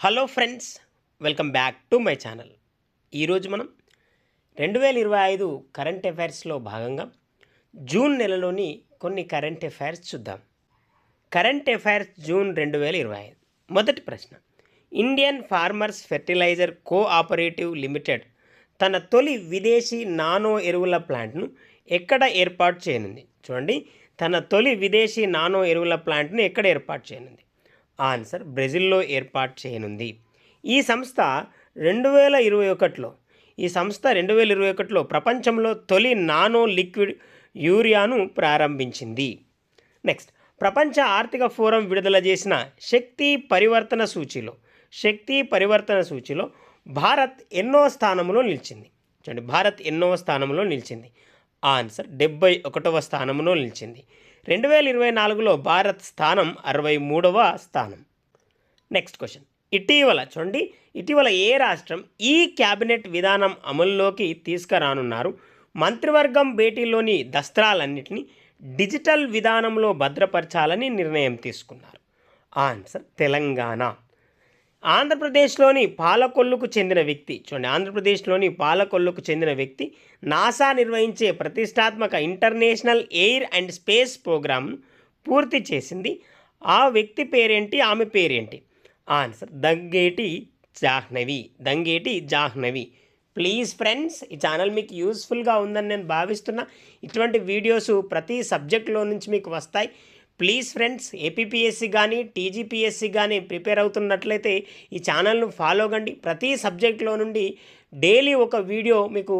Hello friends welcome back to my channel. ఈరోజు మనం రెండు వేల ఇరవై ఐదు కరెంట్ అఫైర్స్లో భాగంగా జూన్ నెలలోని కొన్ని కరెంట్ అఫైర్స్ చూద్దాం. కరెంట్ అఫైర్స్ జూన్ రెండు వేల ఇరవై ఐదు. మొదటి ప్రశ్న. Indian farmers fertiliser cooperative limited తన తొలి విదేశీ నానో ఎరువుల ప్లాంట్ను ఎక్కడ ఏర్పాటు చేయనుంది? చూడండి. తన తొలి విదేశీ నానో ఎరువుల ప్లాంట్ను ఎక్కడ ఏర్పాటు చేయనుంది? ఆన్సర్ బ్రెజిల్లో ఏర్పాటు చేయనుంది. ఈ సంస్థ రెండు వేల ఇరవై ఒకటిలో ఈ సంస్థ రెండు వేల ఇరవై ఒకటిలో ప్రపంచంలో తొలి నానో లిక్విడ్ యూరియాను ప్రారంభించింది. నెక్స్ట్ ప్రపంచ ఆర్థిక ఫోరం విడుదల చేసిన శక్తి పరివర్తన సూచిలో శక్తి పరివర్తన సూచిలో భారత్ ఎన్నో స్థానంలో నిలిచింది. చూడండి భారత్ ఎన్నో స్థానంలో నిలిచింది. ఆన్సర్ డెబ్బై ఒకటవ స్థానంలో నిలిచింది. రెండు వేల ఇరవై నాలుగులో భారత్ స్థానం అరవై మూడవ స్థానం. నెక్స్ట్ క్వశ్చన్ ఇటీవల చూడండి ఇటీవల ఏ రాష్ట్రం ఈ క్యాబినెట్ విధానం అమల్లోకి తీసుకురానున్నారు? మంత్రివర్గం భేటీలోని దస్త్రాలన్నింటినీ డిజిటల్ విధానంలో భద్రపరచాలని నిర్ణయం తీసుకున్నారు. ఆన్సర్ తెలంగాణ. ఆంధ్రప్రదేశ్లోని పాలకొల్లుకు చెందిన వ్యక్తి. చూడండి ఆంధ్రప్రదేశ్లోని పాలకొల్లుకు చెందిన వ్యక్తి నాసా నిర్వహించే ప్రతిష్టాత్మక ఇంటర్నేషనల్ ఎయిర్ అండ్ స్పేస్ ప్రోగ్రామ్ను పూర్తి చేసింది. ఆ వ్యక్తి పేరేంటి? ఆమె పేరేంటి? Answer Dangeti Jahnavi. Dangeti Jahnavi. Please friends ఈ ఛానల్ మీకు యూస్ఫుల్గా ఉందని నేను భావిస్తున్నా. ఇటువంటి వీడియోస్ ప్రతి సబ్జెక్ట్లో నుంచి మీకు వస్తాయి. ప్లీజ్ ఫ్రెండ్స్ ఏపీపీఎస్సీ కానీ టీజీపీఎస్సీ కానీ ప్రిపేర్ అవుతున్నట్లయితే ఈ ఛానల్ను ఫాలో కండి. ప్రతి సబ్జెక్ట్లో నుండి డైలీ ఒక వీడియో మీకు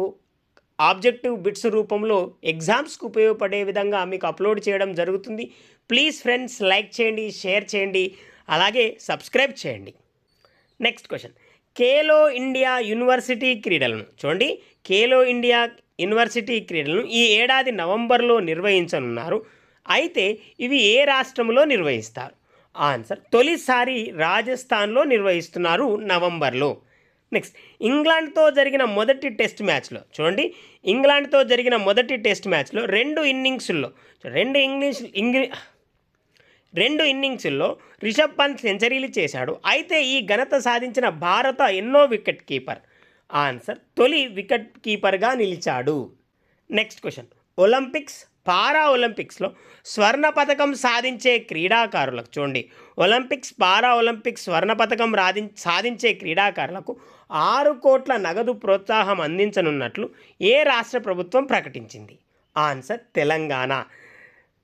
ఆబ్జెక్టివ్ బిట్స్ రూపంలో ఎగ్జామ్స్కి ఉపయోగపడే విధంగా మీకు అప్లోడ్ చేయడం జరుగుతుంది. ప్లీజ్ ఫ్రెండ్స్ లైక్ చేయండి షేర్ చేయండి అలాగే సబ్స్క్రైబ్ చేయండి. Next question. Khelo India university క్రీడలను చూడండి. ఖేలో ఇండియా యూనివర్సిటీ క్రీడలను ఈ ఏడాది నవంబర్లో నిర్వహించనున్నారు. అయితే ఇవి ఏ రాష్ట్రంలో నిర్వహిస్తారు? ఆన్సర్ తొలిసారి రాజస్థాన్లో నిర్వహిస్తున్నారు నవంబర్లో. నెక్స్ట్ ఇంగ్లాండ్తో జరిగిన మొదటి టెస్ట్ మ్యాచ్లో చూడండి ఇంగ్లాండ్తో జరిగిన మొదటి టెస్ట్ మ్యాచ్లో రెండు ఇన్నింగ్స్ల్లో రెండు ఇంగ్లీష్ ఇంగ్లీ రెండు ఇన్నింగ్స్ల్లో రిషబ్ పంత్ సెంచరీలు చేశాడు. అయితే ఈ ఘనత సాధించిన భారత ఎన్నో వికెట్ కీపర్? ఆన్సర్ తొలి వికెట్ కీపర్గా నిలిచాడు. నెక్స్ట్ క్వశ్చన్ ఒలింపిక్స్ పారా ఒలింపిక్స్లో స్వర్ణ పథకం సాధించే క్రీడాకారులకు చూడండి. ఒలింపిక్స్ పారా ఒలింపిక్స్ స్వర్ణ పథకం రాధి సాధించే క్రీడాకారులకు ఆరు కోట్ల నగదు ప్రోత్సాహం అందించనున్నట్లు ఏ రాష్ట్ర ప్రభుత్వం ప్రకటించింది? ఆన్సర్ తెలంగాణ.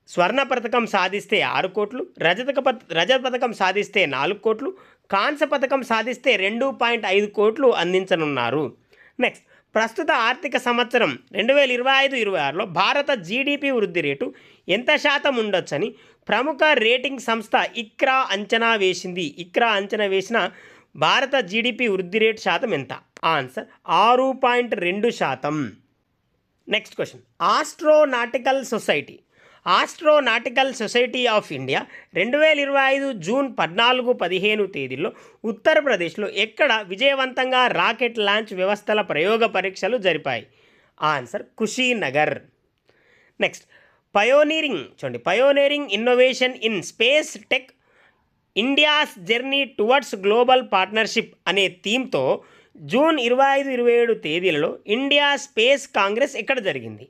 స్వర్ణ పథకం సాధిస్తే ఆరు కోట్లు రజతక పథ రజత పథకం సాధిస్తే నాలుగు కోట్లు కాంస్య పథకం సాధిస్తే రెండు పాయింట్ ఐదు కోట్లు అందించనున్నారు. నెక్స్ట్ ప్రస్తుత ఆర్థిక సంవత్సరం రెండు వేల ఇరవై ఐదు ఇరవై ఆరులో భారత జీడిపి వృద్ధి రేటు ఎంత శాతం ఉండొచ్చని ప్రముఖ రేటింగ్ సంస్థ ఇక్రా అంచనా వేసింది. ఇక్రా అంచనా వేసిన భారత జీడిపి వృద్ధి రేటు శాతం ఎంత? ఆన్సర్ ఆరు పాయింట్ రెండు శాతం. Next question. Astronautical society astronautical society of India రెండు వేల ఇరవై ఐదు జూన్ పద్నాలుగు పదిహేను తేదీల్లో ఉత్తరప్రదేశ్లో ఎక్కడ విజయవంతంగా రాకెట్ లాంచ్ వ్యవస్థల ప్రయోగ పరీక్షలు జరిపాయి? ఆన్సర్ కుషీనగర్. Next pioneering. చూడండి pioneering innovation in space tech India's journey towards global partnership అనే థీమ్తో జూన్ ఇరవై ఐదు ఇరవై ఏడు తేదీలలో ఇండియా స్పేస్ కాంగ్రెస్ ఎక్కడ జరిగింది?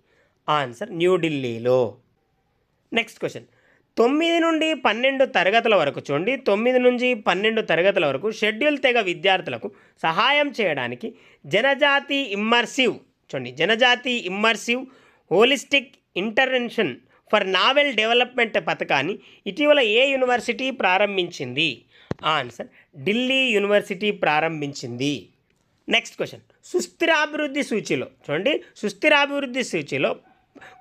ఆన్సర్ న్యూఢిల్లీలో నెక్స్ట్ క్వశ్చన్ తొమ్మిది నుండి పన్నెండు తరగతుల వరకు చూడండి. తొమ్మిది నుంచి పన్నెండు తరగతుల వరకు షెడ్యూల్ తెగ విద్యార్థులకు సహాయం చేయడానికి జనజాతి ఇమ్మర్సివ్ చూడండి. Janajati immersive holistic intervention for novel development పథకాన్ని ఇటీవల ఏ యూనివర్సిటీ ప్రారంభించింది? ఆన్సర్ ఢిల్లీ యూనివర్సిటీ ప్రారంభించింది. నెక్స్ట్ క్వశ్చన్ సుస్థిరాభివృద్ధి సూచిలో చూడండి. సుస్థిరాభివృద్ధి సూచిలో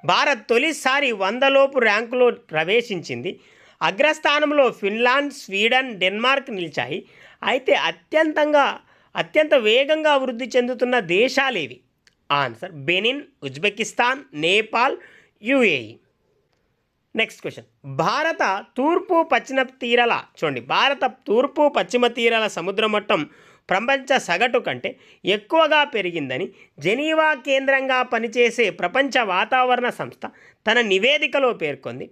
భారత్ తొలిసారి వందలోపు ర్యాంకులో ప్రవేశించింది. అగ్రస్థానంలో ఫిన్లాండ్ స్వీడన్ డెన్మార్క్ నిలిచాయి. అయితే అత్యంతంగా అత్యంత వేగంగా వృద్ధి చెందుతున్న దేశాలేవి answer Benin Uzbekistan Nepal UAE. Next question. భారత తూర్పు పశ్చిమ తీరాల చూడండి భారత తూర్పు పశ్చిమ తీరాల సముద్ర మట్టం ప్రపంచ సగటు కంటే ఎక్కువగా పెరిగిందని జెనీవా కేంద్రంగా పనిచేసే ప్రపంచ వాతావరణ సంస్థ తన నివేదికలో పేర్కొంది.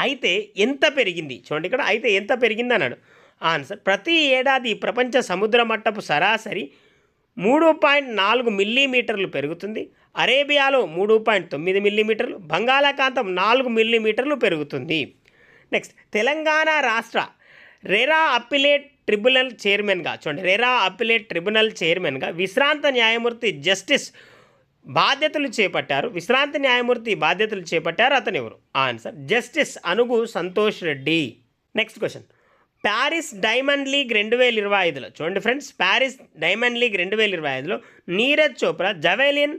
అయితే ఎంత పెరిగింది? చూడండి ఇక్కడ అయితే ఎంత పెరిగింది అన్నాడు. ఆన్సర్ ప్రతి ఏడాది ప్రపంచ సముద్ర మట్టపు సరాసరి మూడు పాయింట్ నాలుగు మిల్లీమీటర్లు పెరుగుతుంది. అరేబియాలో మూడు పాయింట్ తొమ్మిది మిల్లీమీటర్లు బంగాళాఖాతం నాలుగు మిల్లీమీటర్లు పెరుగుతుంది. నెక్స్ట్ తెలంగాణ రాష్ట్ర రెరా అప్పిలేట్ ట్రిబ్యునల్ చైర్మన్గా చూడండి రెరా అప్పిలేట్ ట్రిబ్యునల్ చైర్మన్గా విశ్రాంత న్యాయమూర్తి జస్టిస్ బాధ్యతలు చేపట్టారు. విశ్రాంతి న్యాయమూర్తి బాధ్యతలు చేపట్టారు అతను ఎవరు answer justice Anugu Santosh Reddy. Next question. Paris diamond league రెండు వేల ఇరవై ఐదులో చూడండి ఫ్రెండ్స్ ప్యారిస్ డైమండ్ లీగ్ రెండు వేల ఇరవై ఐదులో నీరజ్ చోప్రా జవెలియన్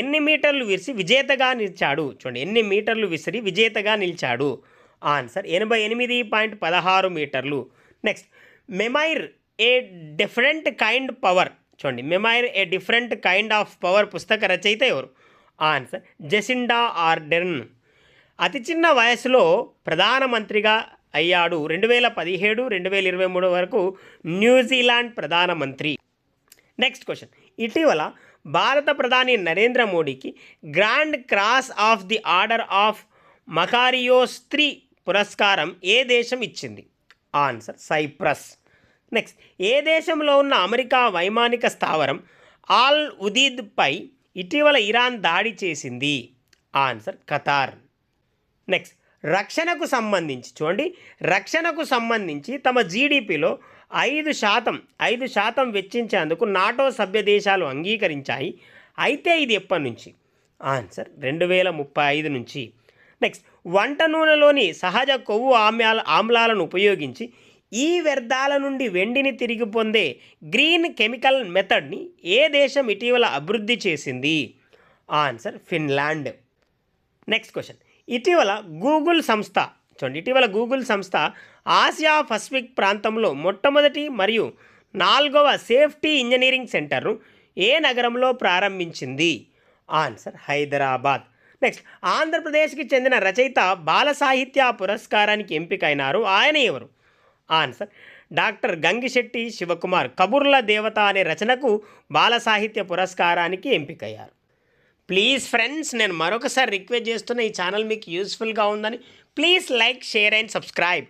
ఎన్ని మీటర్లు విరిసి విజేతగా నిలిచాడు? చూడండి ఎన్ని మీటర్లు విసిరి విజేతగా నిలిచాడు? ఆన్సర్ ఎనభై ఎనిమిది పాయింట్ పదహారు మీటర్లు. Next memoir a different kind power చూడండి memoir a different kind of power పుస్తక రచయిత ఎవరు? ఆన్సర్ జెసిండా ఆర్డెన్ అతి చిన్న వయసులో ప్రధానమంత్రిగా అయ్యాడు రెండు వేల పదిహేడు రెండు వేల ఇరవై మూడు వరకు న్యూజిలాండ్ ప్రధానమంత్రి. నెక్స్ట్ క్వశ్చన్ ఇటీవల భారత ప్రధాని నరేంద్ర మోడీకి grand cross of the order of Makarios III పురస్కారం ఏ దేశం ఇచ్చింది? ఆన్సర్ సైప్రస్ నెక్స్ట్ ఏ దేశంలో ఉన్న అమెరికా వైమానిక స్థావరం ఆల్ ఉదీద్పై ఇటీవల ఇరాన్ దాడి చేసింది? Answer Qatar. నెక్స్ట్ రక్షణకు సంబంధించి చూడండి రక్షణకు సంబంధించి తమ జీడిపిలో ఐదు శాతం ఐదు శాతం వెచ్చించేందుకు నాటో సభ్య దేశాలు అంగీకరించాయి. అయితే ఇది ఎప్పటి నుంచి? ఆన్సర్ రెండు వేల ముప్పై ఐదు నుంచి. నెక్స్ట్ వంట నూనెలోని సహజ కొవ్వు ఆమ్యాల ఆమ్లాలను ఉపయోగించి ఈ వ్యర్థాల నుండి వెండిని తిరిగి పొందే గ్రీన్ కెమికల్ మెథడ్ని ఏ దేశం ఇటీవల అభివృద్ధి చేసింది? Answer Finland. Next question. ఇటీవల గూగుల్ సంస్థ చూడండి ఇటీవల గూగుల్ సంస్థ ఆసియా పసిఫిక్ ప్రాంతంలో మొట్టమొదటి మరియు నాలుగవ సేఫ్టీ ఇంజనీరింగ్ సెంటర్ను ఏ నగరంలో ప్రారంభించింది? ఆన్సర్ హైదరాబాద్. నెక్స్ట్ ఆంధ్రప్రదేశ్కి చెందిన రచయిత బాల సాహిత్య పురస్కారానికి ఎంపికైనారు. ఆయన ఎవరు? ఆన్సర్. డాక్టర్ గంగిశెట్టి శివకుమార్ కబుర్ల దేవత అనే రచనకు బాల సాహిత్య పురస్కారానికి ఎంపికయ్యారు. ప్లీజ్ ఫ్రెండ్స్ నేను మరొకసారి రిక్వెస్ట్ చేస్తున్న ఈ ఛానల్ మీకు యూస్ఫుల్గా ఉందని please like share and subscribe.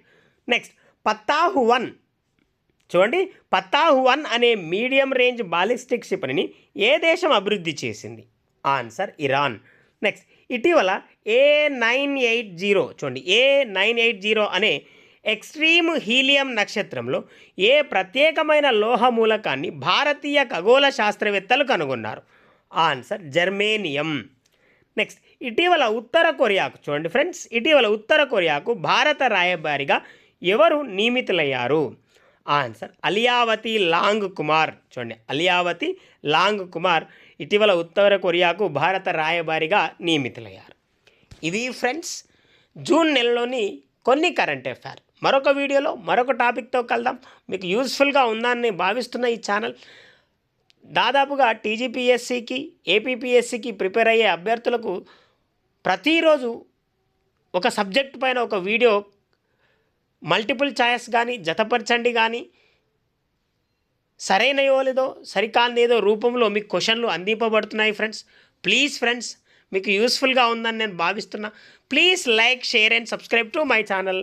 Next Fattah one చూడండి పత్తాహు వన్ అనే మీడియం రేంజ్ బాలిస్టిక్ క్షిపణిని ఏ దేశం అభివృద్ధి చేసింది? Answer Iran. నెక్స్ట్ ఇటీవల ఏ నైన్ ఎయిట్ జీరో చూడండి ఏ నైన్ ఎయిట్ జీరో అనే ఎక్స్ట్రీమ్ హీలియం నక్షత్రంలో ఏ ప్రత్యేకమైన లోహ మూలకాన్ని భారతీయ ఖగోళ శాస్త్రవేత్తలు కనుగొన్నారు? Answer germanium. నెక్స్ట్ ఇటీవల ఉత్తర కొరియాకు చూడండి ఫ్రెండ్స్ ఇటీవల ఉత్తర కొరియాకు భారత రాయబారిగా ఎవరు నియమితులయ్యారు? Answer Aliyavati Longkumer. చూడండి అలియావతి లాంగ్ కుమార్ ఇటీవల ఉత్తర కొరియాకు భారత రాయబారిగా నియమితులయ్యారు. ఇవి ఫ్రెండ్స్ జూన్ నెలలోని కొన్ని కరెంట్ అఫైర్ మరొక వీడియోలో మరొక టాపిక్తో కలుద్దాం. మీకు యూస్ఫుల్గా ఉందని భావిస్తున్న ఈ ఛానల్. దాదాపుగా టీజీపీఎస్సికి ఏపీపీఎస్సికి ప్రిపేర్ అయ్యే అభ్యర్థులకు ప్రతిరోజు ఒక సబ్జెక్ట్ పైన ఒక వీడియో మల్టిపుల్ ఛాయిస్ కానీ జతపరచండి కానీ సరైనయో లేదో సరికాందేదో రూపంలో మీకు క్వశ్చన్లు అందింపబడుతున్నాయి ఫ్రెండ్స్. ప్లీజ్ ఫ్రెండ్స్ మీకు యూస్ఫుల్గా ఉందని నేను భావిస్తున్నా. Please like share and subscribe to my channel.